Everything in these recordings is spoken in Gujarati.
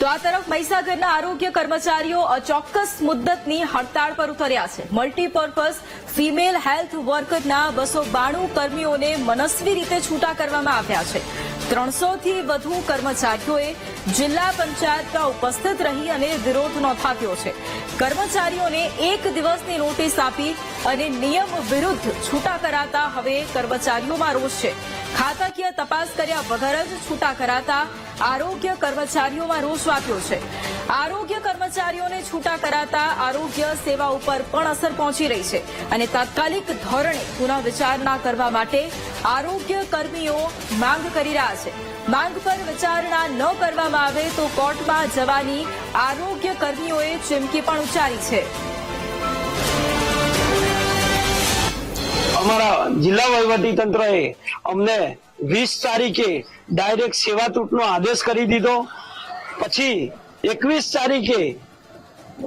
તો આ તરફ મહીસાગરના આરોગ્ય કર્મચારીઓ અચોક્કસ મુદ્દતની હડતાળ પર ઉતર્યા છે. મલ્ટીપર્પઝ ફિમેલ હેલ્થ વર્કરના બસો બાણું કર્મીઓને મનસ્વી રીતે છૂટા કરવામાં આવ્યા છે. ત્રણસોથી વધુ કર્મચારીઓએ જિલ્લા પંચાયતમાં ઉપસ્થિત રહી અને વિરોધ નોંધાવ્યો છે. કર્મચારીઓને એક દિવસની નોટિસ આપી અને નિયમ વિરુદ્ધ છૂટા કરાતા હવે કર્મચારીઓમાં રોષ છે. ખાતાકીય તપાસ કર્યા વગર જ છૂટા કરાતા આરોગ્ય કર્મચારીઓમાં રોષ વાપ્યો છે. આરોગ્ય કર્મચારીઓને છૂટા કરાતા આરોગ્ય સેવા ઉપર પણ અસર પહોંચી રહી છે અને તાત્કાલિક ધોરણે પુનઃ વિચારણા કરવા માટે આરોગ્ય કર્મીઓ માંગ કરી રહ્યા છે. માંગ પર વિચારણા ન કરવામાં આવે તો કોર્ટમાં જવાની આરોગ્ય કર્મીઓએ ચીમકી પણ ઉચ્ચારી છે. અમારા જિલ્લા વહીવટી તંત્રએ અમને વીસ તારીખે ડાયરેક્ટ સેવા તૂટનો આદેશ કરી દીધો. પછી એકવીસ તારીખે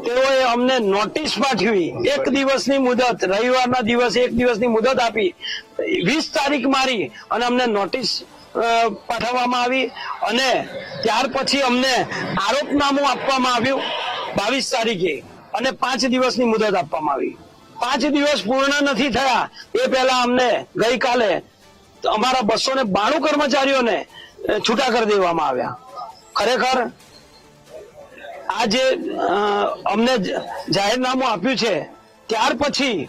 તેઓએ અમને નોટિસ પાઠવી. એક દિવસની મુદત, રવિવારના દિવસે એક દિવસની મુદત આપી. વીસ તારીખ મારી અને અમને નોટિસ પાઠવવામાં આવી અને ત્યાર પછી અમને આરોપનામું આપવામાં આવ્યું બાવીસ તારીખે અને પાંચ દિવસની મુદત આપવામાં આવી. પાંચ દિવસ પૂર્ણ નથી થયા. એ પહેલા અમને ગઈકાલે અમારા બસો ને બાણું કર્મચારીઓને છૂટા કરી દેવામાં આવ્યા. ખરેખર આ જે અમને જાહેરનામું આપ્યું છે, ત્યાર પછી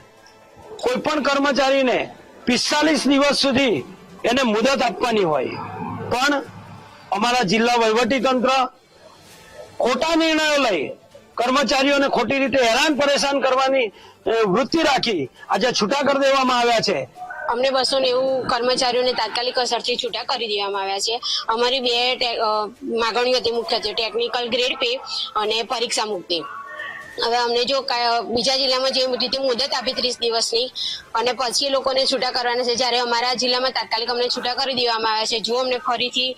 કોઈ પણ કર્મચારીને પિસ્તાલીસ દિવસ સુધી એને મુદત આપવાની હોય. પણ અમારા જિલ્લા વહીવટી તંત્ર ખોટા નિર્ણયો લઈ કર્મચારીઓને ખોટી રીતે હેરાન, પરેશાન કરવાની વૃત્તિ રાખી આજે છૂટા કરી દેવામાં આવ્યા છે. અમને બસો નેવું કર્મચારીઓને તાત્કાલિક અસરથી છૂટા કરી દેવામાં આવ્યા છે. અમારી બે માગણીઓ હતી મુખ્યત્વે ટેકનિકલ ગ્રેડ પે અને પરીક્ષા મુક્તિ. હવે અમને જો બીજા જિલ્લામાં જે રીતે મુદત આપી ત્રીસ દિવસની, અને પછી લોકોને છૂટા કરવાના છે, જ્યારે અમારા જિલ્લામાં તાત્કાલિક અમને છૂટા કરી દેવામાં આવ્યા છે, જો અમને ફરીથી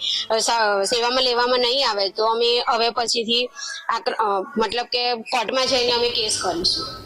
સેવામાં લેવામાં નહીં આવે, તો અમે હવે પછીથી મતલબ કે કોર્ટમાં જઈને અમે કેસ કરીશું.